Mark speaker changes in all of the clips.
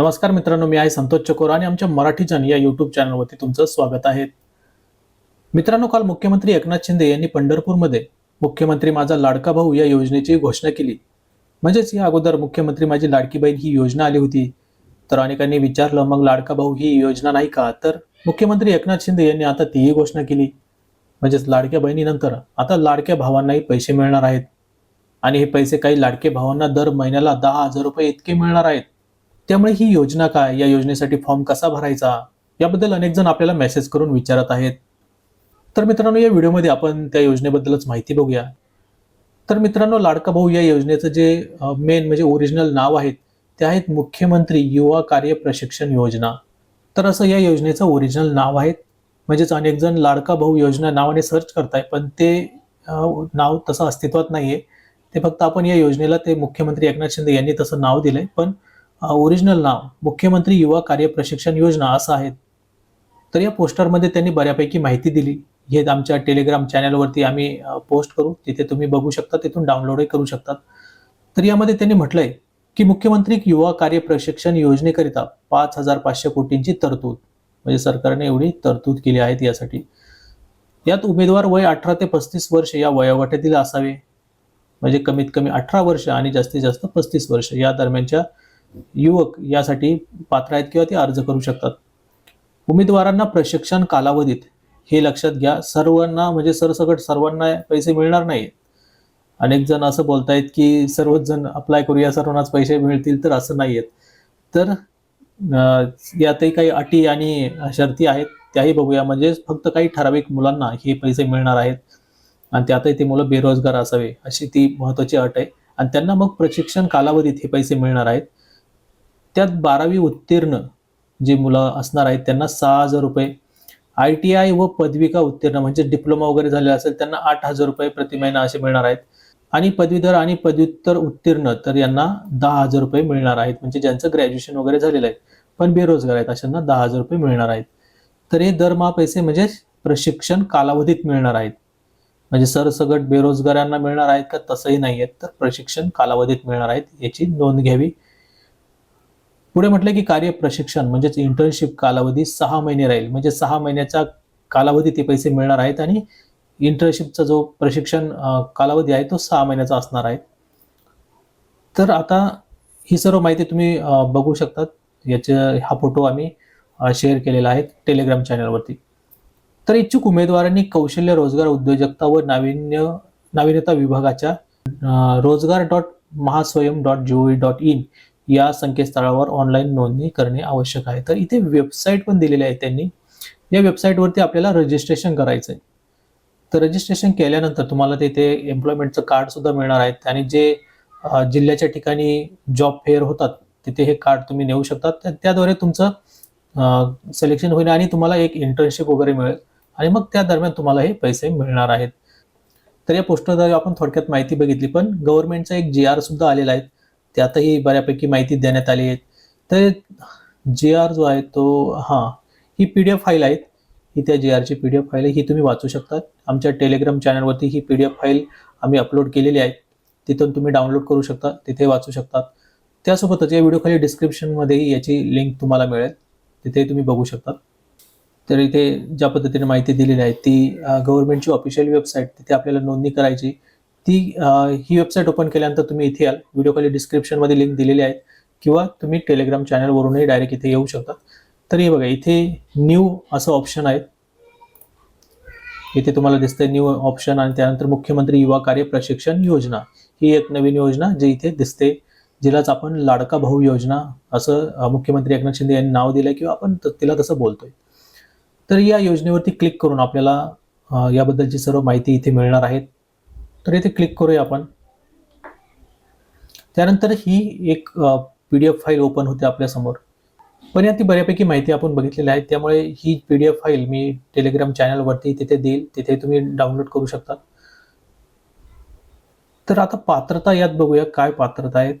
Speaker 1: नमस्कार मित्रांनो मी आहे संतोष चकोर आणि आमच्या मराठी जन या युट्यूब चॅनलवरती तुमचं स्वागत आहे. मित्रांनो काल मुख्यमंत्री एकनाथ शिंदे यांनी पंढरपूरमध्ये मुख्यमंत्री माझा लाडका भाऊ या योजनेची घोषणा केली. म्हणजेच या अगोदर मुख्यमंत्री माझी लाडकी बहीण ही योजना आली होती. तर अनेकांनी विचारलं मग लाडका भाऊ ही योजना नाही का? तर मुख्यमंत्री एकनाथ शिंदे यांनी आता तीही घोषणा केली. म्हणजेच लाडक्या बहिणीनंतर आता लाडक्या भावांनाही पैसे मिळणार आहेत. आणि हे पैसे काही लाडके भावांना दर महिन्याला दहा हजार रुपये इतके मिळणार आहेत. त्यामुळे ही योजना काय? या योजनेसाठी फॉर्म कसा भरायचा? याबद्दल अनेक जण आपल्याला मेसेज करून विचारत आहेत. तर मित्रांनो या व्हिडिओमध्ये आपण त्या योजनेबद्दलच माहिती बघूया. तर मित्रांनो लाडका भाऊ या योजनेचं जे मेन म्हणजे ओरिजिनल नाव आहेत ते आहेत मुख्यमंत्री युवा कार्य प्रशिक्षण योजना. तर असं या योजनेचं ओरिजिनल नाव आहेत. म्हणजेच अनेक जण लाडका भाऊ योजना नावाने सर्च करताय पण ते नाव तसं अस्तित्वात नाहीये. ते फक्त आपण या योजनेला ते मुख्यमंत्री एकनाथ शिंदे यांनी तसं नाव दिलंय पण ओरिजिनल नाव मुख्यमंत्री युवा कार्य प्रशिक्षण योजना असं आहे. तर या पोस्टरमध्ये त्यांनी बऱ्यापैकी माहिती दिली. हे आमच्या टेलिग्राम चॅनलवरती आम्ही पोस्ट करू. तिथे तुम्ही बघू शकता तिथून डाउनलोडही करू शकतात तर यामध्ये त्यांनी म्हटलंय की मुख्यमंत्री युवा कार्य प्रशिक्षण योजनेकरिता पाच हजार पाचशे कोटींची तरतूद. म्हणजे सरकारने एवढी तरतूद केली आहे यासाठी. यात उमेदवार वय अठरा ते पस्तीस वर्ष या वयोगटातील असावे. म्हणजे कमीत कमी अठरा वर्ष आणि जास्तीत जास्त पस्तीस वर्ष या दरम्यानच्या युवक यासाठी पात्र आहेत किंवा ते अर्ज करू शकतात. उमेदवारांना प्रशिक्षण कालावधीत हे लक्षात घ्या. सर्वांना म्हणजे सरसकट सर्वांना पैसे मिळणार नाहीत. अनेक जण असं बोलतायत की सर्वच जण अप्लाय करूया सर्वांनाच पैसे मिळतील तर असं नाहीयेत. तर यातही काही अटी आणि शर्ती आहेत. त्याही बघूया. म्हणजे फक्त काही ठराविक मुलांना हे पैसे मिळणार आहेत. आणि त्यातही ते मुलं बेरोजगार असावे अशी ती महत्वाची अट आहे. आणि त्यांना मग प्रशिक्षण कालावधीत हे पैसे मिळणार आहेत. त्यात बारावी उत्तीर्ण जी मुलं असणार आहेत त्यांना सहा हजार रुपये. आय टी आय व पदविका उत्तीर्ण म्हणजे डिप्लोमा वगैरे झालेला असेल त्यांना आठ हजार रुपये प्रति महिना असे मिळणार आहेत. आणि पदवीधर आणि पदव्युत्तर उत्तीर्ण तर यांना दहा हजार रुपये मिळणार आहेत. म्हणजे ज्यांचं ग्रॅज्युएशन वगैरे झालेलं आहे पण बेरोजगार आहेत अशांना दहा हजार रुपये मिळणार आहेत. तर हे दरमहा पैसे म्हणजे प्रशिक्षण कालावधीत मिळणार आहेत. म्हणजे सरसगट बेरोजगारांना मिळणार आहेत का तसंही नाही आहेत तर प्रशिक्षण कालावधीत मिळणार आहेत याची नोंद घ्यावी. पुढे म्हटलं की कार्य प्रशिक्षण म्हणजेच इंटर्नशिप कालावधी सहा महिने राहील. म्हणजे सहा महिन्याचा कालावधी ते पैसे मिळणार आहेत आणि इंटर्नशिपचा जो प्रशिक्षण कालावधी आहे तो सहा महिन्याचा असणार आहे. तर आता ही सर्व माहिती तुम्ही बघू शकतात. याचे हा फोटो आम्ही शेअर केलेला आहे टेलिग्राम चॅनलवरती तर इच्छुक उमेदवारांनी कौशल्य रोजगार उद्योजकता व नाविन्य नाविन्यता विभागाच्या रोजगार dot Mahaswayam dot G O V dot in या संकेतस्थळावर ऑनलाईन नोंदणी करणे आवश्यक आहे. तर इथे वेबसाईट पण दिलेली आहे त्यांनी. या वेबसाईटवरती आपल्याला रजिस्ट्रेशन करायचं आहे तर रजिस्ट्रेशन केल्यानंतर तुम्हाला तिथे एम्प्लॉयमेंटचं कार्डसुद्धा मिळणार आहे. आणि जे जिल्ह्याच्या ठिकाणी जॉब फेअर होतात तिथे हे कार्ड तुम्ही नेऊ शकता त्या- त्याद्वारे तुमचं सिलेक्शन होईल आणि तुम्हाला एक इंटर्नशिप वगैरे मिळेल. आणि मग त्या दरम्यान तुम्हाला हे पैसे मिळणार आहेत. तर या पोस्टरद्वारे आपण थोडक्यात माहिती बघितली पण गव्हर्नमेंटचा एक जी आर सुद्धा आलेला आहे. त्यातही बऱ्यापैकी माहिती देण्यात आली आहे. तर जी आर जो आहे तो हां ही पी डी एफ फाईल आहेत. ही त्या जी आरची पी डी एफ फाईल आहे. ही तुम्ही वाचू शकता आमच्या टेलिग्राम चॅनलवरती ही पी डी एफ फाईल आम्ही अपलोड केलेली आहे. तिथून तुम्ही डाउनलोड करू शकता. तिथे वाचू शकतात. त्यासोबतच या व्हिडिओखाली डिस्क्रिप्शनमध्येही याची लिंक तुम्हाला मिळेल. तिथे तुम्ही बघू शकता तर इथे ज्या पद्धतीने माहिती दिलेली आहे ती गव्हर्नमेंटची ऑफिशियल वेबसाईट तिथे आपल्याला नोंदणी करायची. ती ही वेबसाईट ओपन केल्यानंतर तुम्ही इथे याल. व्हिडिओ खाली डिस्क्रिप्शनमध्ये लिंक दिलेली आहे. किंवा तुम्ही टेलिग्राम चॅनलवरूनही डायरेक्ट इथे येऊ शकता. तर हे बघा इथे न्यू असं ऑप्शन आहे. इथे तुम्हाला दिसतंय न्यू ऑप्शन आणि त्यानंतर मुख्यमंत्री युवा कार्य प्रशिक्षण योजना. ही एक नवीन योजना जी इथे दिसते. जिलाच आपण लाडका भाऊ योजना असं मुख्यमंत्री एकनाथ शिंदे यांनी नाव दिलंय किंवा आपण तिला तसं बोलतोय. तर या योजनेवरती क्लिक करून आपल्याला याबद्दलची सर्व माहिती इथे मिळणार आहे तर इथे क्लिक करूया आपण. त्यानंतर ही एक P D F file open होते आपल्यासमोर. पण यात ती बऱ्यापैकी माहिती आपण बघितलेली आहे. त्यामुळे ही पी डी एफ फाईल मी टेलिग्राम चॅनलवरती तिथे देईल. तिथे तुम्ही डाउनलोड करू शकता. तर आता पात्रता यात बघूया. काय पात्रता आहे?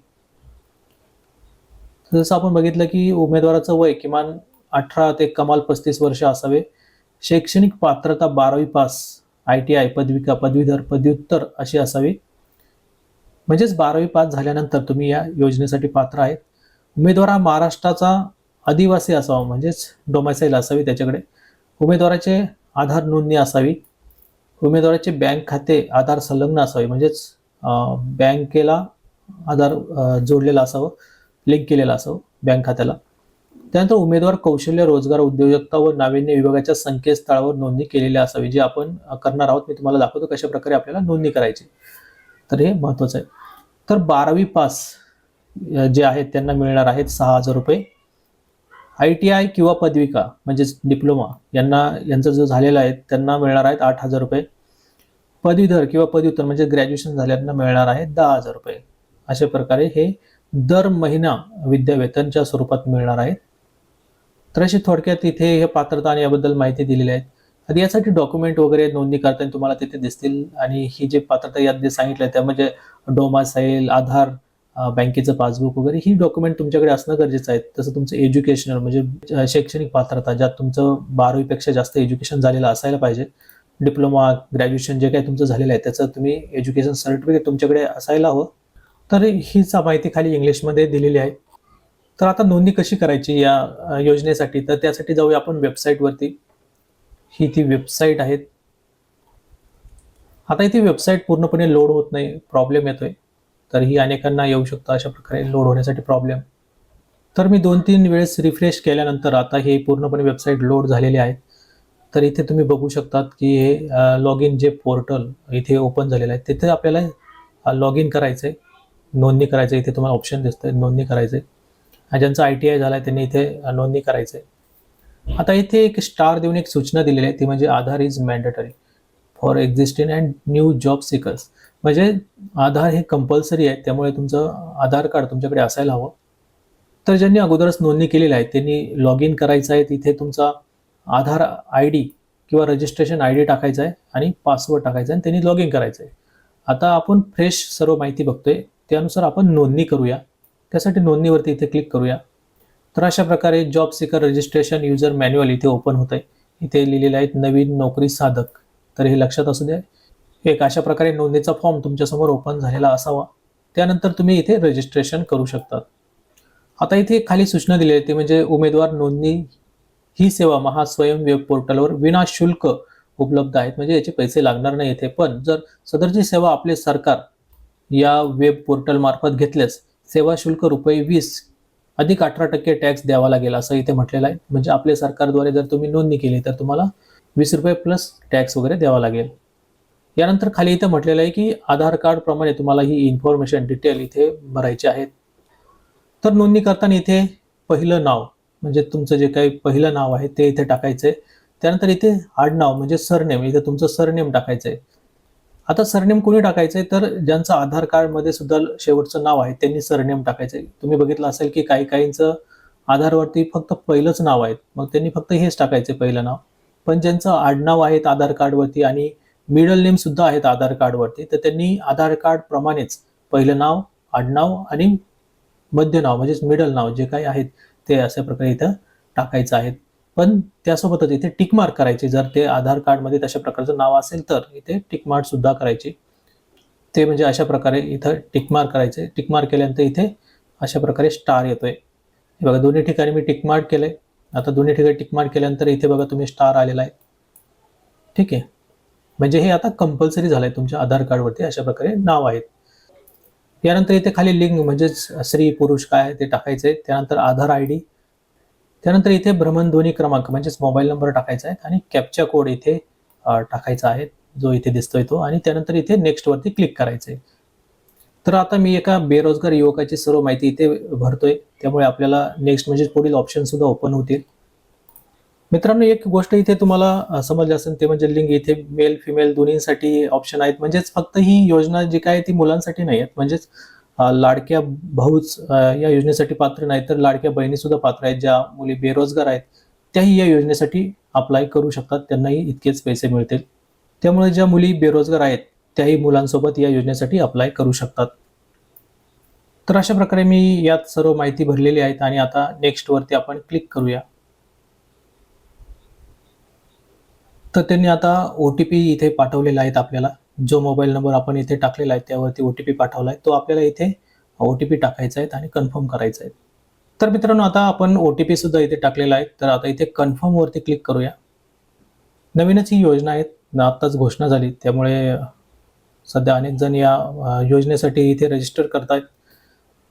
Speaker 1: जसं आपण बघितलं की उमेदवाराचं वय किमान अठरा ते कमाल पस्तीस वर्ष असावे. शैक्षणिक पात्रता बारावी पास. आय टी आय पदविका पदवीधर पदव्युत्तर अशी असावी. म्हणजेच बारावी पास झाल्यानंतर तुम्ही या योजनेसाठी पात्र आहेत. उमेदवार हा महाराष्ट्राचा आदिवासी असावा म्हणजेच डोमासाईल असावी त्याच्याकडे. उमेदवाराचे आधार नोंदणी असावी. उमेदवाराचे बँक खाते आधार संलग्न असावे म्हणजेच बँकेला आधार जोडलेला असावं लिंक केलेलं असावं बँक खात्याला. त्यानंतर उमेदवार कौशल्य रोजगार उद्योजकता व नाविन्य विभागाच्या संकेतस्थळावर नोंदणी केलेली असावी जी आपण करणार आहोत. मी तुम्हाला दाखवतो कशा प्रकारे आपल्याला नोंदणी करायची. तर हे महत्वाचं आहे. तर बारावी पास जे आहेत त्यांना मिळणार आहेत सहा हजार रुपये. आय टी आय किंवा पदविका म्हणजेच डिप्लोमा यांना यांचं जो झालेला आहे त्यांना मिळणार आहेत आठ हजार रुपये. पदवीधर किंवा पदव्युत्तर म्हणजे ग्रॅज्युएशन झाल्यांना मिळणार आहे दहा हजार रुपये. अशा प्रकारे हे दर महिना विद्यावेतनच्या स्वरूपात मिळणार आहेत. तर अशी थोडक्यात इथे हे पात्रता आणि याबद्दल माहिती दिलेली आहे. आणि यासाठी डॉक्युमेंट वगैरे नोंदणी करताना तुम्हाला तिथे दिसतील. आणि ही जे पात्रता यात जे सांगितलं आहे त्यामध्ये म्हणजे डोमासाईल आधार बँकेचं पासबुक वगैरे ही डॉक्युमेंट तुमच्याकडे असणं गरजेचं आहे. तसं तुमचं एज्युकेशनल म्हणजे शैक्षणिक पात्रता ज्यात तुमचं बारावीपेक्षा जास्त एज्युकेशन झालेलं असायला पाहिजे. डिप्लोमा ग्रॅज्युएशन जे काही तुमचं झालेलं आहे त्याचं तुम्ही एज्युकेशन सर्टिफिकेट तुमच्याकडे असायला हवं. तर हीच माहिती खाली इंग्लिशमध्ये दिलेली आहे. तर आता नोंदणी कशी करायची या योजनेसाठी? तर त्यासाठी जाऊया आपण वेबसाईटवरती ही ती वेबसाईट आहे. आता इथे वेबसाईट पूर्णपणे लोड होत नाही प्रॉब्लेम येतोय. तर ही अनेकांना येऊ शकतं अशा प्रकारे लोड होण्यासाठी प्रॉब्लेम तर मी दोन तीन वेळेस रिफ्रेश केल्यानंतर आता हे पूर्णपणे वेबसाईट लोड झालेली आहे तर इथे तुम्ही बघू शकतात की हे लॉग इन जे पोर्टल इथे ओपन झालेलं आहे तिथे आपल्याला लॉग इन करायचं आहे नोंदणी करायचं आहे इथे तुम्हाला ऑप्शन दिसतंय नोंदणी करायचं आहे ज्यांचा आय टी आय झाला आहे त्यांनी इथे नोंदणी करायचं आहे. आता इथे एक स्टार देऊन एक सूचना दिलेली आहे ती म्हणजे Aadhaar is mandatory for existing and new job seekers म्हणजे आधार हे कंपल्सरी आहे त्यामुळे तुमचं आधार कार्ड तुमच्याकडे असायला हवं. तर ज्यांनी अगोदरच नोंदणी केलेली आहे त्यांनी लॉग इन करायचं आहे तिथे तुमचा आधार आय डी किंवा रजिस्ट्रेशन आय डी टाकायचा आहे आणि पासवर्ड टाकायचा आहे आणि त्यांनी लॉग इन करायचं आहे. आता आपण फ्रेश सर्व माहिती बघतोय त्यानुसार आपण नोंदणी करूया. त्यासाठी नोंदणीवरती इथे क्लिक करूया. तर अशा प्रकारे job seeker registration user manual इथे ओपन होत आहे इथे लिहिलेलं आहेत नवीन नोकरी साधक. तर हे लक्षात असू द्या. एक अशा प्रकारे नोंदणीचा फॉर्म तुमच्यासमोर ओपन झालेला असावा. त्यानंतर तुम्ही इथे रजिस्ट्रेशन करू शकतात. आता इथे खाली सूचना दिली आहे ती म्हणजे उमेदवार नोंदणी ही सेवा महास्वयं वेब पोर्टलवर विनाशुल्क उपलब्ध आहेत. म्हणजे याचे पैसे लागणार नाही इथे. पण जर सदरची सेवा आपले सरकार या वेब पोर्टल मार्फत घेतल्यास सेवा शुल्क रुपये वीस अधिक अठरा टक्के टॅक्स द्यावा लागेल असं इथे म्हटलेलं आहे. म्हणजे आपल्या सरकारद्वारे जर तुम्ही नोंदणी केली तर तुम्हाला वीस रुपये प्लस टॅक्स वगैरे द्यावा लागेल. यानंतर खाली इथे म्हटलेलं आहे की आधार कार्ड प्रमाणे तुम्हाला ही इन्फॉर्मेशन डिटेल इथे भरायची आहेत तर नोंदणी करताना इथे पहिलं नाव म्हणजे तुमचं जे काही पहिलं नाव आहे ते इथे टाकायचं आहे त्यानंतर इथे आडनाव म्हणजे सरनेम इथे तुमचं सरनेम टाकायचं आहे आता सरनेम कोणी टाकायचं आहे तर ज्यांचं आधार कार्डमध्ये सुद्धा शेवटचं नाव आहे त्यांनी सरनेम टाकायचं आहे तुम्ही बघितलं असेल की काही काहींचं आधारवरती फक्त पहिलंच नाव आहे. मग त्यांनी फक्त हेच टाकायचे पहिलं नाव. पण ज्यांचं आडनाव आहेत आधार कार्डवरती आणि मिडल नेम सुद्धा आहेत आधार कार्डवरती तर त्यांनी आधार कार्ड प्रमाणेच पहिलं नाव आडनाव आणि मध्य नाव म्हणजेच मिडल नाव जे काही आहेत ते अशा प्रकारे इथं टाकायचं आहे. पण त्यासोबतच इथे टिक मार्क करायचे. जर ते आधार कार्डमध्ये तशा प्रकारचं नाव असेल तर इथे टिक मार्क सुद्धा करायचे. ते म्हणजे अशा प्रकारे इथं टिक मार्क करायचे. टिक मार्क केल्यानंतर इथे अशा प्रकारे स्टार येतोय. हे बघा दोन्ही ठिकाणी मी टिक मार्क केलंय. आता दोन्ही ठिकाणी टिक मार्क केल्यानंतर इथे बघा तुम्ही स्टार आलेला आहे. ठीक आहे? म्हणजे हे आता कंपल्सरी झालंय तुमच्या आधार कार्डवरती अशा प्रकारे नाव आहेत. यानंतर इथे खाली लिंग म्हणजेच स्त्री पुरुष काय आहे ते टाकायचे त्यानंतर आधार आय डी त्यानंतर इथे भ्रमणध्वनी क्रमांक म्हणजेच मोबाईल नंबर टाकायचा आहे आणि कॅप्चा कोड इथे टाकायचा आहे जो इथे दिसतोय तो. आणि त्यानंतर इथे नेक्स्ट वरती क्लिक करायचंय. तर आता मी एका बेरोजगार युवकाची सर्व माहिती इथे भरतोय. त्यामुळे आपल्याला नेक्स्ट म्हणजे पुढील ऑप्शन सुद्धा ओपन होतील. मित्रांनो एक गोष्ट इथे तुम्हाला समजली असेल ते म्हणजे लिंग इथे मेल फिमेल दोन्हीसाठी ऑप्शन आहेत. म्हणजेच फक्त ही योजना जी काय ती मुलांसाठी नाही आहेत. म्हणजेच लाडक्या भाऊच या योजनेसाठी पात्र नाही तर लाडक्या बहिणी सुद्धा पात्र आहेत ज्या मुली बेरोजगार आहेत त्याही या योजनेसाठी अप्लाय करू शकतात त्यांनाही इतकेच पैसे मिळतील. त्यामुळे ज्या मुली बेरोजगार आहेत त्याही मुलांसोबत या योजनेसाठी अप्लाय करू शकतात. तर अशा प्रकारे मी यात सर्व माहिती भरलेली आहेत आणि आता नेक्स्ट वरती आपण क्लिक करूया. तर त्यांनी आता ओ टी पी इथे पाठवलेला आहेत आपल्याला. जो मोबाईल नंबर आपण इथे टाकलेला आहे त्यावरती ओ टी पी पाठवला आहे तो आपल्याला इथे ओ टी पी टाकायचा आहे आणि कन्फर्म करायचा आहे. तर मित्रांनो आता आपण ओ टी पी सुद्धा इथे टाकलेला आहे. तर आता इथे कन्फर्मवरती क्लिक करूया. नवीनच ही योजना आहे आत्ताच घोषणा झाली. त्यामुळे सध्या अनेक जण या योजनेसाठी इथे रजिस्टर करतायत.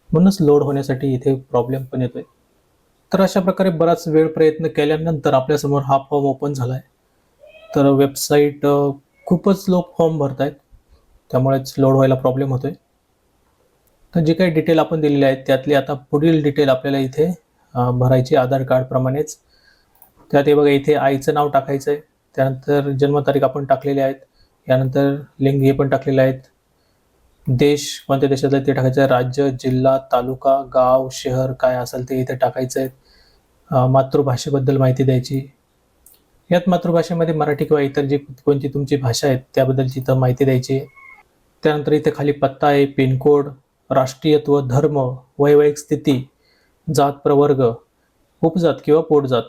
Speaker 1: म्हणूनच लोड होण्यासाठी इथे प्रॉब्लेम पण येतोय. तर अशा प्रकारे बराच वेळ प्रयत्न केल्यानंतर आपल्यासमोर हा फॉर्म ओपन झाला आहे तर वेबसाईट खूपच लोक फॉर्म आहेत त्यामुळेच लोड व्हायला प्रॉब्लेम होतोय. तर जे काही डिटेल आपण दिलेले आहेत त्यातली आता पुढील डिटेल आपल्याला इथे भरायची आधार कार्डप्रमाणेच त्यात हे बघा इथे आईचं नाव टाकायचं आहे त्यानंतर जन्मतारीख आपण टाकलेली आहेत. यानंतर लिंग हे पण टाकलेले आहेत. देश कोणत्या देशात आहे ते टाकायचं आहे राज्य जिल्हा तालुका गाव शहर काय असेल ते इथे टाकायचं आहे मातृभाषेबद्दल माहिती द्यायची. यात मातृभाषेमध्ये मराठी किंवा इतर जी कोणती तुमची भाषा आहे त्याबद्दलची इथं माहिती द्यायची आहे. त्यानंतर इथे खाली पत्ता आहे पिनकोड राष्ट्रीयत्व धर्म वैवाहिक स्थिती जात प्रवर्ग उपजात किंवा पोटजात.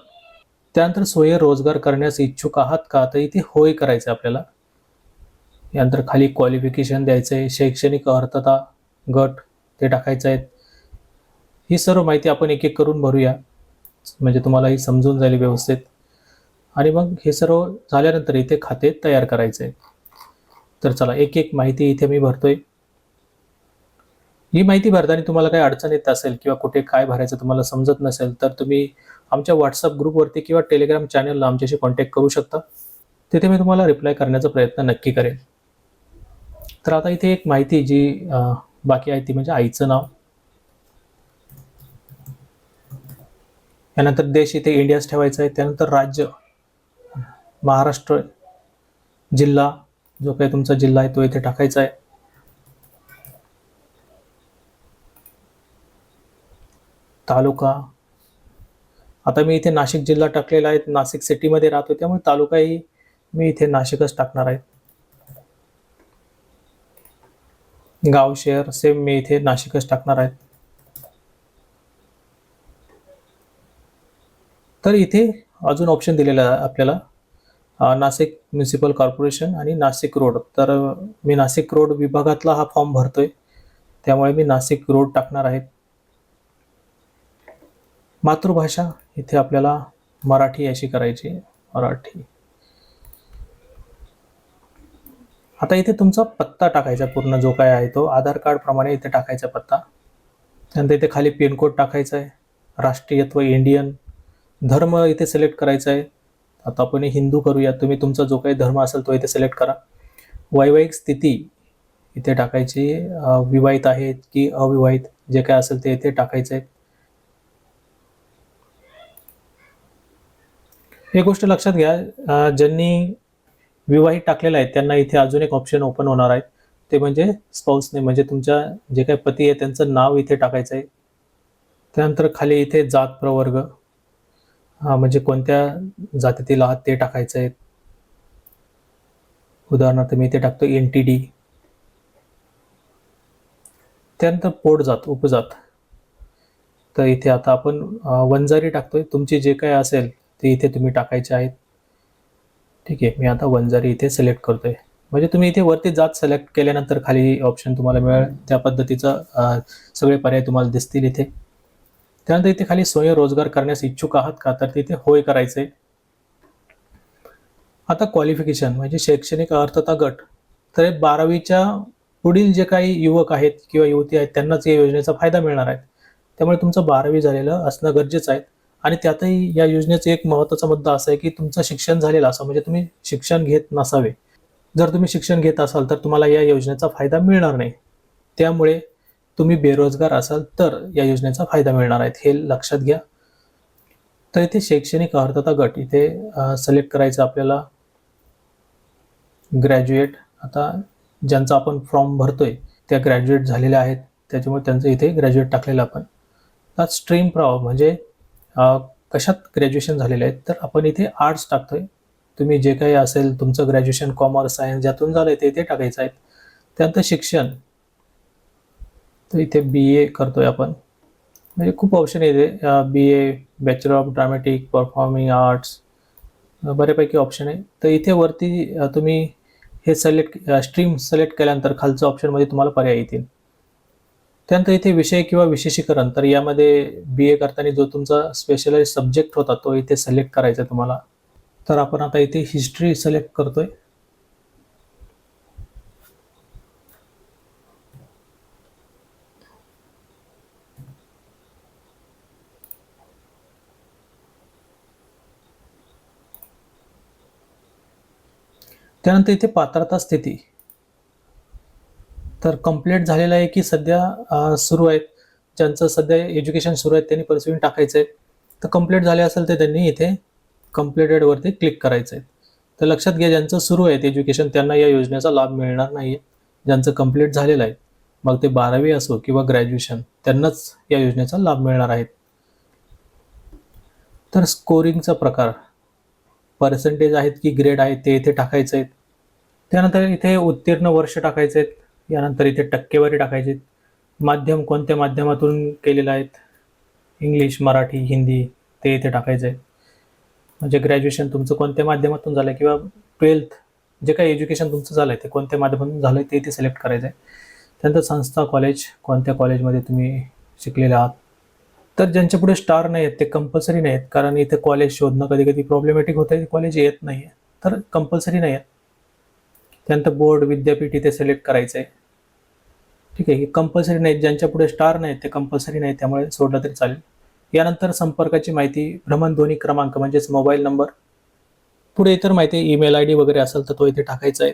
Speaker 1: त्यानंतर सोय रोजगार करण्यास इच्छुक आहात का? तर इथे होय करायचं आहे आपल्याला. यानंतर खाली क्वालिफिकेशन द्यायचं आहे शैक्षणिक अर्थता गट ते टाकायचं आहेत. ही सर्व माहिती आपण एक एक करून भरूया. म्हणजे तुम्हाला ही समजून जाईल व्यवस्थित. आणि मग हे सर्व झाल्यानंतर इथे खाते तयार करायचे. आहे तर चला एक एक माहिती इथे मी भरतोय. ही माहिती भरताना तुम्हाला काही अडचण येत असेल किंवा कुठे काय भरायचं तुम्हाला समजत नसेल तर तुम्ही आमच्या व्हॉट्सअप ग्रुपवरती किंवा टेलिग्राम चॅनलला आमच्याशी कॉन्टॅक्ट करू शकता. तिथे मी तुम्हाला रिप्लाय करण्याचा प्रयत्न नक्की करेन. तर आता इथे एक माहिती जी बाकी आहे ती म्हणजे आईचं नाव. यानंतर देश इथे इंडियाच ठेवायचा आहे त्यानंतर राज्य. महाराष्ट्र जिल्हा जो काही तुमचा जिल्हा आहे तो इथे टाकायचा आहे. तालुका. आता मी इथे नाशिक जिल्हा टाकलेला आहे. नाशिक सिटीमध्ये राहतो त्यामुळे तालुकाही मी इथे नाशिकच टाकणार आहे. गाव शहर सेम मी इथे नाशिकच टाकणार आहे. तर इथे अजून ऑप्शन दिलेला आहे आपल्याला. नाशिक म्युन्सिपल कॉर्पोरेशन आणि नाशिक रोड तर मी नाशिक रोड विभागातला हा फॉर्म भरतोय. त्यामुळे मी नाशिक रोड टाकणार आहे. मातृभाषा इथे आपल्याला मराठी अशी करायची आहे. मराठी. आता इथे तुमचा पत्ता टाकायचा पूर्ण जो काय आहे तो. आधार कार्ड प्रमाणे इथे टाकायचा पत्ता. त्यानंतर इथे खाली पिनकोड टाकायचा आहे. राष्ट्रीयत्व इंडियन. धर्म इथे सिलेक्ट करायचा आहे. आता आपण हिंदू करूया तुम्ही तुमचा जो काही धर्म असेल तो इथे सिलेक्ट करा. वैवाहिक स्थिती इथे टाकायची विवाहित आहेत की अविवाहित जे काय असेल ते इथे टाकायचं आहे. एक गोष्ट लक्षात घ्या ज्यांनी विवाहित टाकलेलं आहे त्यांना इथे अजून एक ऑप्शन ओपन होणार आहे. ते म्हणजे स्पाऊस म्हणजे तुमच्या जे काही पती आहे त्यांचं नाव इथे टाकायचं आहे. त्यानंतर खाली इथे जात प्रवर्ग. हा म्हणजे कोणत्या जातीतील आहात ते टाकायचं आहे. उदाहरणार्थ मी इथे टाकतो एन टी डी त्यानंतर पोटजात उपजात. तर इथे आता आपण वंजारी टाकतोय. तुमची जे काय असेल ते इथे तुम्ही टाकायचे आहेत. ठीक आहे मी आता वंजारी इथे सिलेक्ट करतोय. म्हणजे तुम्ही इथे वरती जात सिलेक्ट केल्यानंतर खाली ऑप्शन तुम्हाला मिळेल. त्या पद्धतीचा सगळे पर्याय तुम्हाला दिसतील इथे. त्यानंतर इथे खाली स्वयंरोजगार करण्यास इच्छुक आहात का? तर तिथे होय करायचे. आता क्वालिफिकेशन म्हणजे शैक्षणिक अर्थता गट. तर बारावीच्या पुढील जे काही युवक आहेत किंवा युवती आहेत त्यांनाच या योजनेचा फायदा मिळणार आहे. त्यामुळे तुमचं बारावी झालेलं असणं गरजेचं आहे. आणि त्यातही या योजनेचा एक महत्त्वाचा मुद्दा असा आहे की तुमचं शिक्षण झालेलं असं म्हणजे तुम्ही शिक्षण घेत नसावे. जर तुम्ही शिक्षण घेत असाल तर तुम्हाला या योजनेचा फायदा मिळणार नाही. त्यामुळे तुम्ही बेरोजगार असाल तर या योजनेचा फायदा मिळणार आहेत हे लक्षात घ्या. तर इथे शैक्षणिक अर्थता गट इथे सिलेक्ट करायचं आपल्याला. ग्रॅज्युएट आता ज्यांचा आपण फॉर्म भरतोय त्या ग्रॅज्युएट झालेल्या आहेत. त्याच्यामुळे त्यांचं इथे ग्रॅज्युएट टाकलेलं आपण. आता स्ट्रीम प्रवाह म्हणजे कशात ग्रॅज्युएशन झालेले आहेत तर आपण इथे आर्ट्स टाकतोय. तुम्ही जे काही असेल तुमचं ग्रॅज्युएशन कॉमर्स सायन्स ज्यातून झालंय ते इथे टाकायचं आहे. त्यानंतर शिक्षण. तर इथे बी ए करतोय आपण. म्हणजे खूप ऑप्शन येते B A bachelor of dramatic performing arts बऱ्यापैकी ऑप्शन आहे. तर इथे वरती तुम्ही हे सिलेक्ट स्ट्रीम सिलेक्ट केल्यानंतर खालचं ऑप्शनमध्ये तुम्हाला पर्याय येतील. त्यानंतर इथे विषय किंवा विशेषीकरण तर यामध्ये बी ए करताना जो तुमचा स्पेशलाइज सब्जेक्ट होता तो इथे सिलेक्ट करायचा आहे तुम्हाला. तर आपण आता इथे हिस्ट्री सिलेक्ट करतोय. त्यानंतर इथे पात्रता स्थिती. तर कंप्लीट झालेलं आहे की सध्या सुरू आहेत. ज्यांचं सध्या एज्युकेशन सुरू आहे त्यांनी परिस्थिती टाकायचं आहे तर कंप्लीट झाले असेल तर त्यांनी इथे कम्प्लिटेडवरती क्लिक करायचं आहे तर लक्षात घ्या ज्यांचं सुरू आहे एज्युकेशन त्यांना या योजनेचा लाभ मिळणार नाही ज्यांचं कंप्लीट झालेलं आहे मग ते बारावी असो किंवा ग्रॅज्युएशन त्यांनाच या योजनेचा लाभ मिळणार आहेत तर स्कोरिंगचा प्रकार. पर्सेंटेज आहेत की ग्रेड आहेत ते इथे टाकायचे आहेत. त्यानंतर इथे उत्तीर्ण वर्ष टाकायचे आहेत. यानंतर इथे टक्केवारी टाकायची आहेत. माध्यम कोणत्या माध्यमातून केलेलं आहेत? इंग्लिश मराठी हिंदी ते इथे टाकायचं आहे म्हणजे ग्रॅज्युएशन तुमचं कोणत्या माध्यमातून झालं आहे किंवा ट्वेल्थ जे काही एज्युकेशन तुमचं झालं आहे ते कोणत्या माध्यमातून झालं आहे ते इथे सिलेक्ट करायचं आहे त्यानंतर संस्था कॉलेज कोणत्या कॉलेजमध्ये तुम्ही शिकलेले आहात? तर ज्यांच्या पुढे स्टार नाही आहेत ते कंपल्सरी नाही आहेत कारण इथे कॉलेज शोधणं कधी कधी प्रॉब्लेमॅटिक होतं आहे कॉलेज येत नाही आहे तर कंपल्सरी नाही आहे त्यानंतर बोर्ड विद्यापीठ इथे सिलेक्ट करायचं आहे ठीक आहे कंपल्सरी नाहीत. ज्यांच्या पुढे स्टार नाहीत ते कंपल्सरी नाही त्यामुळे सोडलं तरी चालेल. यानंतर संपर्काची माहिती भ्रमणध्वनी क्रमांक म्हणजेच मोबाईल नंबर पुढे इतर माहिती ईमेल आय डी वगैरे असेल तर तो इथे टाकायचा आहे.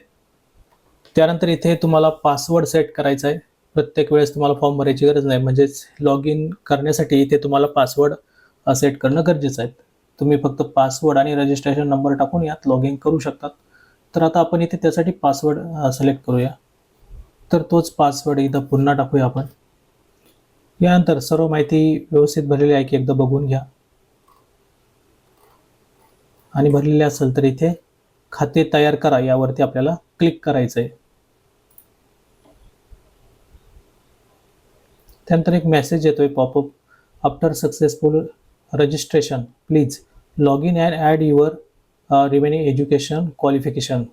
Speaker 1: त्यानंतर इथे तुम्हाला पासवर्ड सेट करायचा आहे. प्रत्येक वेळेस तुम्हाला फॉर्म भरायची गरज नाही. म्हणजेच लॉग इन करण्यासाठी इथे तुम्हाला पासवर्ड सेट करणं गरजेचं आहे. तुम्ही फक्त पासवर्ड आणि रजिस्ट्रेशन नंबर टाकून यात लॉग इन करू शकतात. तर आता आपण इथे त्यासाठी पासवर्ड सिलेक्ट करूया. तर तोच पासवर्ड इथं पुन्हा टाकूया आपण. यानंतर सर्व माहिती व्यवस्थित भरलेली आहे की एकदा बघून घ्या. आणि भरलेली असेल तर इथे खाते तयार करा. यावरती आपल्याला क्लिक करायचं आहे त्यानंतर एक मेसेज येतो आहे popup after successful registration please log in and add your remaining education qualification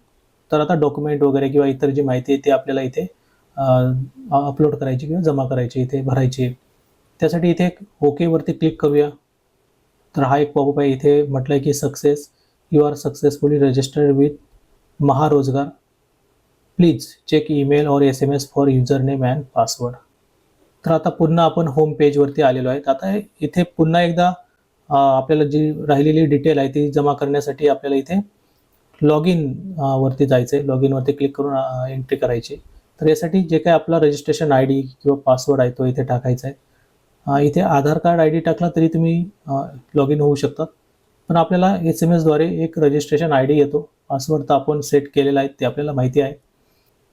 Speaker 1: तर आता डॉक्युमेंट वगैरे किंवा इतर जी माहिती आहे ती आपल्याला इथे uh, अपलोड करायची किंवा जमा करायची इथे भरायची. आहे. त्यासाठी इथे एक ओकेवरती क्लिक करूया. तर हा एक पॉपअप आहे. इथे म्हटलं आहे की success you are successfully registered with Maharojgar please check email or S M S for user name and password तर आता पुन्हा आपण होम पेजवरती आलेलो आहे. आता इथे पुन्हा एकदा आपल्याला जी राहिलेली डिटेल आहे ती जमा करण्यासाठी आपल्याला इथे लॉग इन वरती जायचं आहे लॉग इनवरती क्लिक करून एंट्री करायची. तर यासाठी जे काही आपला रजिस्ट्रेशन आय डी किंवा पासवर्ड आहे तो इथे टाकायचा आहे. इथे आधार कार्ड आय डी टाकला तरी तुम्ही लॉग इन होऊ शकतात. पण आपल्याला एस एम एसद्वारे एक रजिस्ट्रेशन आय डी येतो. पासवर्ड तर आपण सेट केलेला आहे ते आपल्याला माहिती आहे.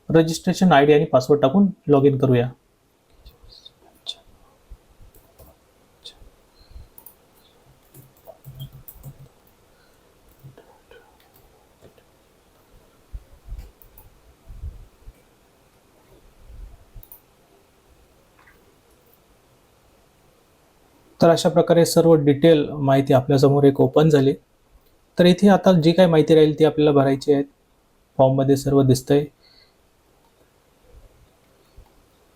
Speaker 1: रजिस्ट्रेशन आय डी आणि पासवर्ड टाकून लॉग इन करूया. तर अशा प्रकारे सर्व डिटेल माहिती आपल्यासमोर एक ओपन झाली. तर इथे आता जी काही माहिती राहील ती आपल्याला भरायची आहे. फॉर्ममध्ये सर्व दिसतंय.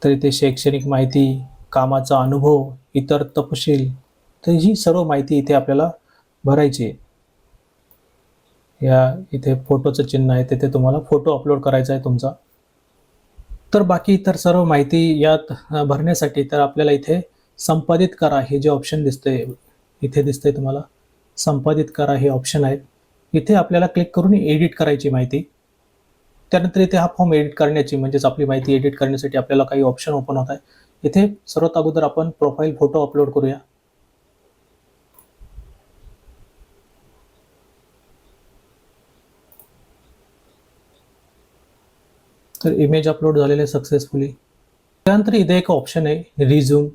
Speaker 1: तर इथे शैक्षणिक माहिती कामाचा अनुभव इतर तपशील तर ही सर्व माहिती इथे आपल्याला भरायची आहे. या इथे फोटोचं चिन्ह आहे तिथे तुम्हाला फोटो अपलोड करायचा आहे तुमचा. तर बाकी इतर सर्व माहिती यात भरण्यासाठी तर आपल्याला इथे संपादित करा हे जे ऑप्शन दिसतंय इथे दिसतंय तुम्हाला. संपादित करा हे ऑप्शन आहे. इथे आपल्याला क्लिक करून एडिट करायची माहिती. त्यानंतर इथे हा फॉर्म एडिट करण्याची म्हणजेच आपली माहिती एडिट करण्यासाठी आपल्याला काही ऑप्शन ओपन होत आहे. इथे सर्वात अगोदर आपण प्रोफाईल फोटो अपलोड करूया. तर इमेज अपलोड झालेले सक्सेसफुली त्यानंतर इथे एक ऑप्शन आहे रिझ्यूम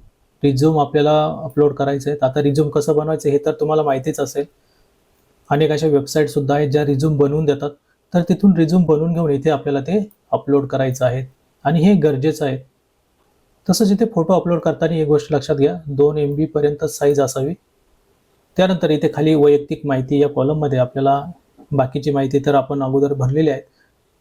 Speaker 1: रिझ्यूम आपल्याला अपलोड करायचं आहे आता रिझ्यूम कसं बनवायचं हे तर तुम्हाला माहितीच असेल. अनेक अशा वेबसाईटसुद्धा आहेत ज्या रिझ्यूम बनवून देतात. तर तिथून रिझ्यूम बनवून घेऊन इथे आपल्याला ते अपलोड करायचं आहे. आणि हे गरजेचं आहे. तसंच इथे फोटो अपलोड करताना एक गोष्ट लक्षात घ्या. दोन एम बी पर्यंत साईज असावी. त्यानंतर इथे खाली वैयक्तिक माहिती या कॉलममध्ये आपल्याला बाकीची माहिती तर आपण अगोदर भरलेली आहे.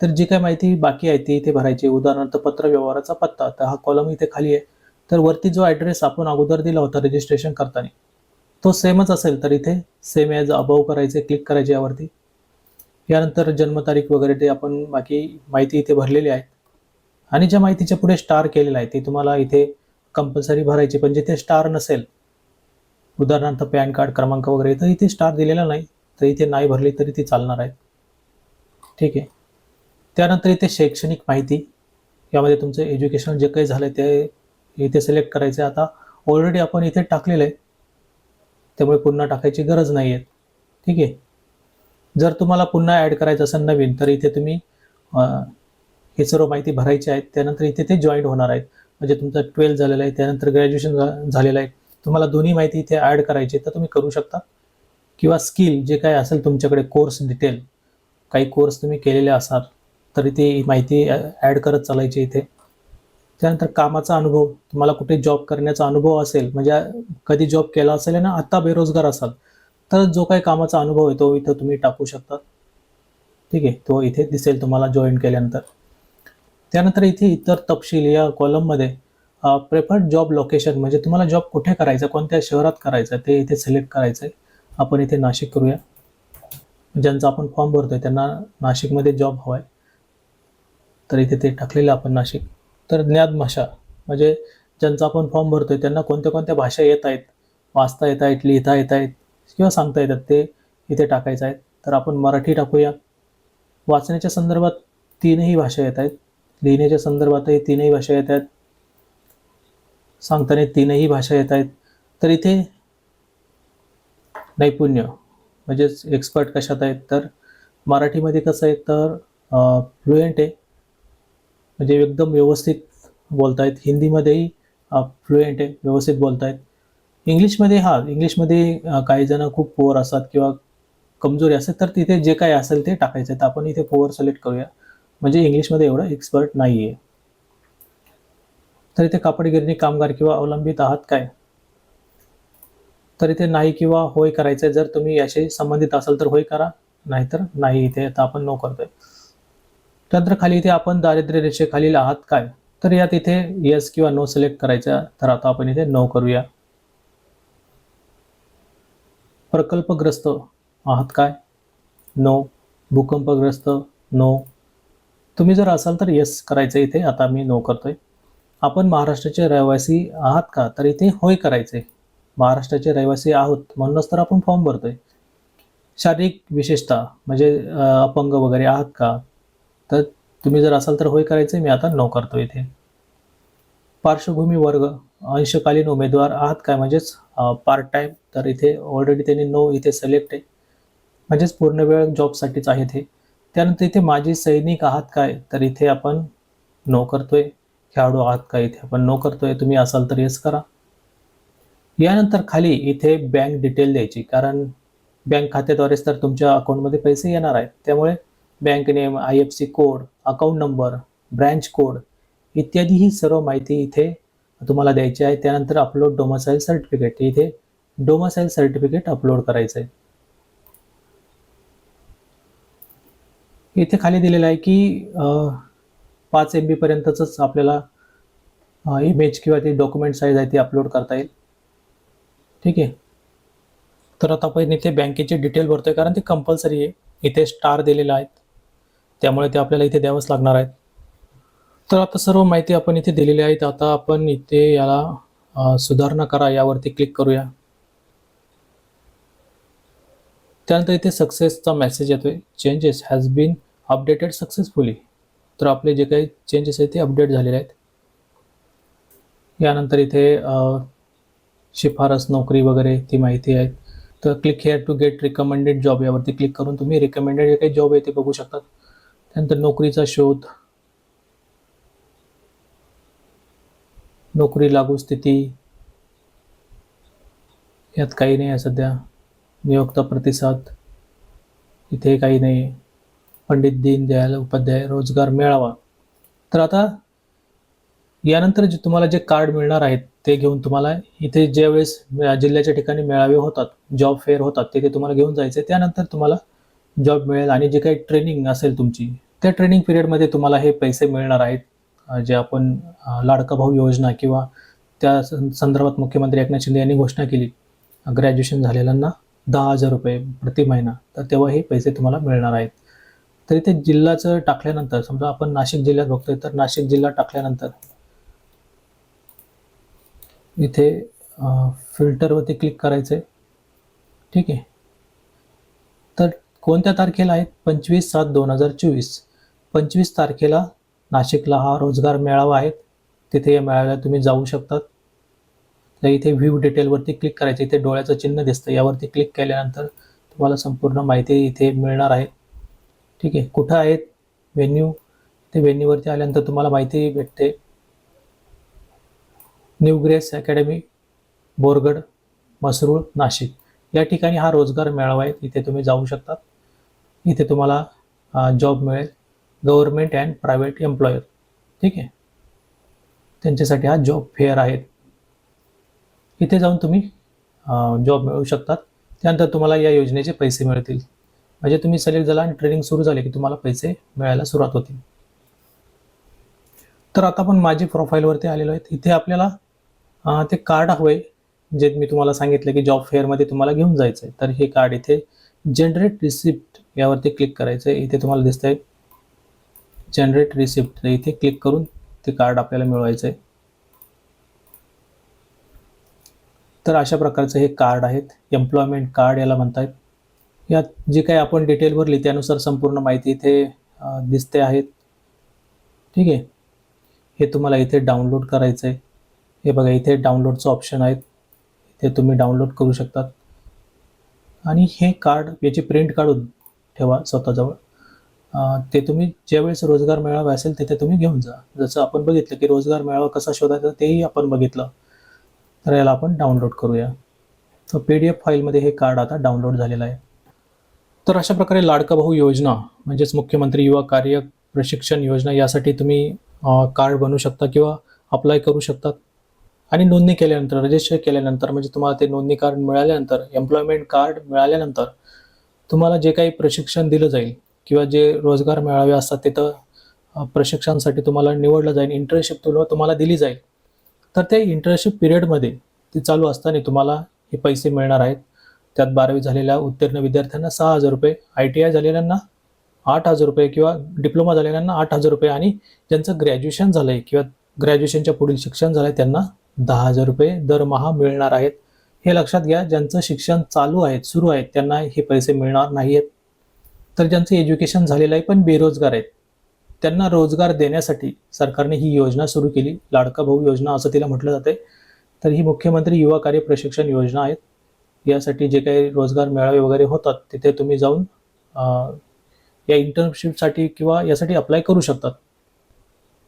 Speaker 1: तर जी काही माहिती बाकी आहे ती इथे भरायची उदाहरणार्थ पत्र व्यवहाराचा पत्ता. तर हा कॉलम इथे खाली आहे. तर वरती जो ॲड्रेस आपण अगोदर दिला होता रजिस्ट्रेशन करताना तो सेमच असेल. तर इथे सेम ॲज अबव करायचे क्लिक करायचे यावरती. यानंतर जन्मतारीख वगैरे ते आपण बाकी माहिती इथे भरलेली आहे. आणि ज्या माहितीच्या पुढे स्टार केलेलं आहे ते तुम्हाला इथे कंपल्सरी भरायची. पण जिथे स्टार नसेल उदाहरणार्थ पॅन कार्ड क्रमांक वगैरे तर इथे स्टार दिलेला नाही. तर इथे नाही भरली तरी ती चालणार आहे. ठीक आहे. त्यानंतर इथे शैक्षणिक माहिती यामध्ये तुमचं एज्युकेशन जे काही झालं ते इथे सिलेक्ट करायचं आहे आता ऑलरेडी आपण इथे टाकलेलं आहे. त्यामुळे पुन्हा टाकायची गरज नाही आहे ठीक आहे? जर तुम्हाला पुन्हा ॲड करायचं असेल नवीन तर इथे तुम्ही हे सर्व माहिती भरायची आहे. त्यानंतर इथे ते जॉईंट होणार आहेत. म्हणजे तुमचं ट्वेल्थ झालेलं आहे. त्यानंतर ग्रॅज्युएशन झालेलं आहे. तुम्हाला दोन्ही माहिती इथे ॲड करायची तर तुम्ही करू शकता. किंवा स्किल जे काय असेल तुमच्याकडे कोर्स डिटेल काही कोर्स तुम्ही केलेले असाल तरी ती माहिती ॲड करत चालायची इथे. त्यानंतर कामाचा अनुभव तुम्हाला कुठे जॉब करण्याचा अनुभव असेल म्हणजे कधी जॉब केला असेल ना आत्ता बेरोजगार असाल तर जो काही कामाचा अनुभव आहे तो इथं तुम्ही टाकू शकता. ठीक आहे तो इथे दिसेल तुम्हाला जॉईन केल्यानंतर. त्यानंतर इथे इतर तपशील या कॉलममध्ये प्रेफर्ड जॉब लोकेशन म्हणजे तुम्हाला जॉब कुठे करायचा कोणत्या शहरात करायचं ते इथे सिलेक्ट करायचं आहे आपण इथे नाशिक करूया. ज्यांचा आपण फॉर्म भरतोय त्यांना नाशिकमध्ये जॉब हवा आहे तर इथे ते टाकलेलं आपण नाशिक. तर ज्ञात भाषा. म्हणजे ज्यांचा आपण फॉर्म भरतो आहे त्यांना कोणत्या कोणत्या भाषा येत आहेत? वाचता येत आहेत लिहिता येत आहेत किंवा सांगता येतात ते इथे टाकायचं आहे तर आपण मराठी टाकूया. वाचण्याच्या संदर्भात तीनही भाषा येत आहेत. लिहिण्याच्या संदर्भातही तीनही भाषा येत आहेत. सांगताना तीनही भाषा येत आहेत. तर इथे नैपुण्य म्हणजेच एक्सपर्ट कशात आहेत? तर मराठीमध्ये कसं आहे? तर फ्लुएंट आहे. म्हणजे एकदम व्यवस्थित बोलतायत. हिंदीमध्येही फ्लुएंट आहे व्यवस्थित बोलतायत. इंग्लिशमध्ये हा इंग्लिशमध्ये काही जण खूप पोअर असतात किंवा कमजोरी असतात तर तिथे जे काही असेल ते टाकायचं आहे तर आपण इथे पोअर सिलेक्ट करूया. म्हणजे इंग्लिशमध्ये एवढं एक्सपर्ट नाही आहे तर इथे कापडगिरणी कामगार किंवा अवलंबित आहात काय? तर इथे नाही किंवा होय करायचं आहे जर तुम्ही याशी संबंधित असाल तर होय करा. नाहीतर नाही इथे. आता आपण नो करतोय. त्यानंतर खाली इथे आपण दारिद्र्य रेषेखालील आहात काय? तर यात इथे येस किंवा नो सिलेक्ट करायचा तर आता आपण इथे नो करूया. प्रकल्पग्रस्त आहात काय? नो भूकंपग्रस्त नो तुम्ही जर असाल तर येस करायचं इथे. आता मी नो करतोय. आपण महाराष्ट्राचे रहिवासी आहात का? तर इथे होय करायचे महाराष्ट्राचे रहिवासी आहोत म्हणूनच तर आपण फॉर्म भरतोय. शारीरिक विशेषता म्हणजे अपंग वगैरे आहात का? तर तुम्ही जर असाल तर होय करायचे मी आता नो करतो इथे. पार्श्वभूमी वर्ग अंशकालीन उमेदवार आहात काय? म्हणजेच पार्ट टाइम तर इथे ऑलरेडी त्यांनी नो इथे सिलेक्ट आहे. म्हणजेच पूर्ण वेळ जॉबसाठीच आहे ते. त्यानंतर इथे माजी सैनिक आहात काय? तर इथे आपण नो करतोय. खेळाडू आहात काय इथे? आपण नो करतोय. तुम्ही असाल तर येस करा. यानंतर खाली इथे बँक डिटेल द्यायची कारण बँक खात्याद्वारेच तर तुमच्या अकाउंटमध्ये पैसे येणार आहेत. त्यामुळे bank name I F C code account number branch code इत्यादी ही सर्व माहिती इथे तुम्हाला द्यायची आहे. त्यानंतर अपलोड डोमासाईल सर्टिफिकेट इथे डोमासाईल सर्टिफिकेट अपलोड करायचं आहे इथे खाली दिलेलं आहे की पाच एम बीपर्यंतच आपल्याला इमेज किंवा ती डॉक्युमेंट साईज आहे ती अपलोड करता येईल. ठीक आहे? तर आता आपण इथे बँकेचे डिटेल भरतोय कारण ते कंपल्सरी आहे. इथे स्टार दिलेला आहेत त्यामुळे ते आपल्याला इथे द्यावंच लागणार आहेत. तर आता सर्व माहिती आपण इथे दिलेली आहे तर आता आपण इथे याला सुधारणा करा. यावरती क्लिक करूया. त्यानंतर इथे सक्सेसचा मेसेज येतोय. Changes has been updated successfully तर आपले जे काही चेंजेस आहेत ते अपडेट झालेले आहेत. यानंतर इथे शिफारस नोकरी वगैरे ती माहिती आहे तर click here to get recommended job यावरती क्लिक करून तुम्ही रिकमेंडेड जे काही जॉब आहे ते बघू शकतात. त्यानंतर नोकरीचा शोध. नोकरी लागू स्थिती. यात काही नाही आहे सध्या. नियोक्ता प्रतिसाद. इथे काही नाही. आहे पंडित दीनदयाल उपाध्याय रोजगार मेळावा. तर आता यानंतर जे तुम्हाला जे कार्ड मिळणार आहेत ते घेऊन तुम्हाला इथे ज्यावेळेस जिल्ह्याच्या ठिकाणी मेळावे होतात जॉब फेअर होतात तिथे तुम्हाला घेऊन जायचे त्यानंतर तुम्हाला जॉब मिळेल आणि जे काही ट्रेनिंग असेल तुमची त्या ट्रेनिंग पिरियडमध्ये तुम्हाला हे पैसे मिळणार आहेत. जे आपण लाडका भाऊ योजना किंवा त्या सं- संदर्भात मुख्यमंत्री एकनाथ शिंदे यांनी घोषणा केली. ग्रॅज्युएशन झालेल्यांना दहा हजार रुपये प्रति महिना. तर तेव्हा हे पैसे तुम्हाला मिळणार आहेत. तर इथे जिल्ह्याचं टाकल्यानंतर समजा आपण नाशिक जिल्ह्यात बघतोय तर नाशिक जिल्हा टाकल्यानंतर इथे फिल्टरवरती क्लिक करायचं आहे ठीक आहे. तर कोणत्या तारखेला आहेत? पंचवीस सात दोन हजार चोवीस. पंचवीस तारखेला नाशिकला हा रोजगार मेळावा आहे. तिथे या मेळाव्याला तुम्ही जाऊ शकतात. तर इथे व्ह्यू डिटेलवरती क्लिक करायचं इथे डोळ्याचं चिन्ह दिसतं. यावरती क्लिक केल्यानंतर तुम्हाला संपूर्ण माहिती इथे मिळणार आहे. ठीक आहे कुठं आहेत? व्हेन्यू ते व्हेन्यूवरती आल्यानंतर तुम्हाला माहिती भेटते. New grace academy Borgad Masrul Nashik. या ठिकाणी हा रोजगार मेळावा आहे. इथे तुम्ही जाऊ शकता इथे तुम्हाला जॉब मिळेल. गव्हर्मेंट अँड प्रायव्हेट एम्प्लॉयर ठीक आहे? त्यांच्यासाठी हा जॉब फेअर आहे. इथे जाऊन तुम्ही जॉब मिळवू शकतात. त्यानंतर तुम्हाला या योजनेचे पैसे मिळतील. म्हणजे तुम्ही सिलेक्ट झाला आणि ट्रेनिंग सुरू झाली की तुम्हाला पैसे मिळायला सुरुवात होतील तर आता आपण माझी प्रोफाईलवरती आलेलो आहेत. इथे आपल्याला ते कार्ड हवं आहे जे मी तुम्हाला सांगितलं की जॉब फेअरमध्ये तुम्हाला घेऊन जायचं आहे तर हे कार्ड इथे जनरेट रिसिप्ट यावरती क्लिक करायचं आहे इथे तुम्हाला दिसतंय जनरेट रिसिप्ट इथे क्लिक करून ते कार्ड आपल्याला मिळवायचं आहे तर अशा प्रकारचं हे कार्ड आहेत. एम्प्लॉयमेंट कार्ड याला म्हणतात यात जे काही आपण डिटेल भरली त्यानुसार संपूर्ण माहिती इथे दिसते आहेत ठीक आहे? हे तुम्हाला इथे डाउनलोड करायचं आहे हे बघा इथे डाउनलोडचं ऑप्शन आहेत. ते तुम्ही डाउनलोड करू शकतात. आणि हे कार्ड याची प्रिंट काढून ठेवा स्वतःजवळ. ते तुम्ही ज्यावेळेस रोजगार मेळावा असेल तिथे तुम्ही घेऊन जा. जसं आपण बघितलं की रोजगार मेळावा कसा शोधायचा तेही आपण बघितलं. तर याला आपण डाउनलोड करूया. तर पी डी एफ फाईलमध्ये हे कार्ड आता डाउनलोड झालेलं आहे. तर अशा प्रकारे लाडका भाऊ योजना म्हणजेच मुख्यमंत्री युवा कार्य प्रशिक्षण योजना यासाठी तुम्ही कार्ड बनवू शकता किंवा अप्लाय करू शकतात आणि नोंदणी केल्यानंतर रजिस्टर केल्यानंतर म्हणजे तुम्हाला ते नोंदणी कार्ड मिळाल्यानंतर एम्प्लॉयमेंट कार्ड मिळाल्यानंतर तुम्हाला जे काही प्रशिक्षण दिलं जाईल किंवा जे रोजगार मेळावे असतात तिथं प्रशिक्षणासाठी तुम्हाला निवडलं जाईल. इंटर्नशिप तुला तुम्हाला दिली जाईल. तर त्या इंटर्नशिप पिरियडमध्ये ती चालू असताना तुम्हाला हे पैसे मिळणार आहेत. त्यात बारावी झालेल्या उत्तीर्ण विद्यार्थ्यांना सहा हजार रुपये आय टी आय झालेल्यांना आठ हजार रुपये किंवा डिप्लोमा झालेल्यांना आठ हजार रुपये आणि ज्यांचं ग्रॅज्युएशन झालं आहे किंवा ग्रॅज्युएशनच्या पुढील शिक्षण झालं आहे त्यांना दहा हजार रुपये दरमहा मिळणार आहेत. हे लक्षात घ्या ज्यांचं शिक्षण चालू आहे सुरू आहे त्यांना हे पैसे मिळणार नाही आहेत तर ज्यांचं एज्युकेशन झालेलं आहे पण बेरोजगार आहेत त्यांना रोजगार देण्यासाठी सरकारने ही योजना सुरू केली. लाडका भाऊ योजना असं तिला म्हटलं जाते तर ही मुख्यमंत्री युवा कार्य प्रशिक्षण योजना आहेत. यासाठी जे काही रोजगार मेळावे वगैरे होतात तिथे तुम्ही जाऊन या इंटर्नशिपसाठी किंवा यासाठी अप्लाय करू शकतात.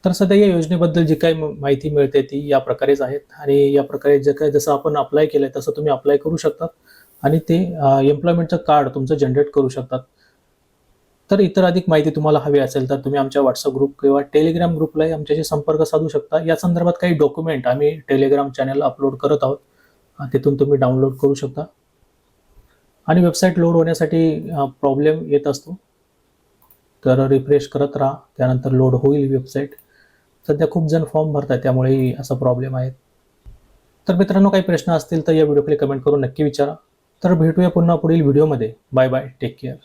Speaker 1: तर सध्या या योजनेबद्दल जी काही म- माहिती मिळते ती या प्रकारेच आहेत. आणि या प्रकारे जे काही जसं आपण अप्लाय केलं आहे तसं तुम्ही अप्लाय करू शकतात. आणि ते एम्प्लॉयमेंटचं कार्ड तुमचं जनरेट करू शकतात. तर इतर अधिक माहिती तुम्हाला हवी असेल तर तुम्ही आमच्या व्हॉट्सअप ग्रुप किंवा टेलिग्राम ग्रुपलाही आमच्याशी संपर्क साधू शकता. या संदर्भात काही डॉक्युमेंट आम्ही टेलिग्राम चॅनल अपलोड करत आहोत. तिथून तुम्ही डाउनलोड करू शकता. आणि वेबसाईट लोड होण्यासाठी प्रॉब्लेम येत असतो. तर रिफ्रेश करत राहा. त्यानंतर लोड होईल वेबसाईट सध्या खूप जण फॉर्म भरतात त्यामुळे असा प्रॉब्लेम आहे. तर मित्रांनो काही प्रश्न असतील तर या व्हिडिओकडे कमेंट करून नक्की विचारा. तर भेटूया पुन्हा पुढील व्हिडिओमध्ये बाय बाय टेक केअर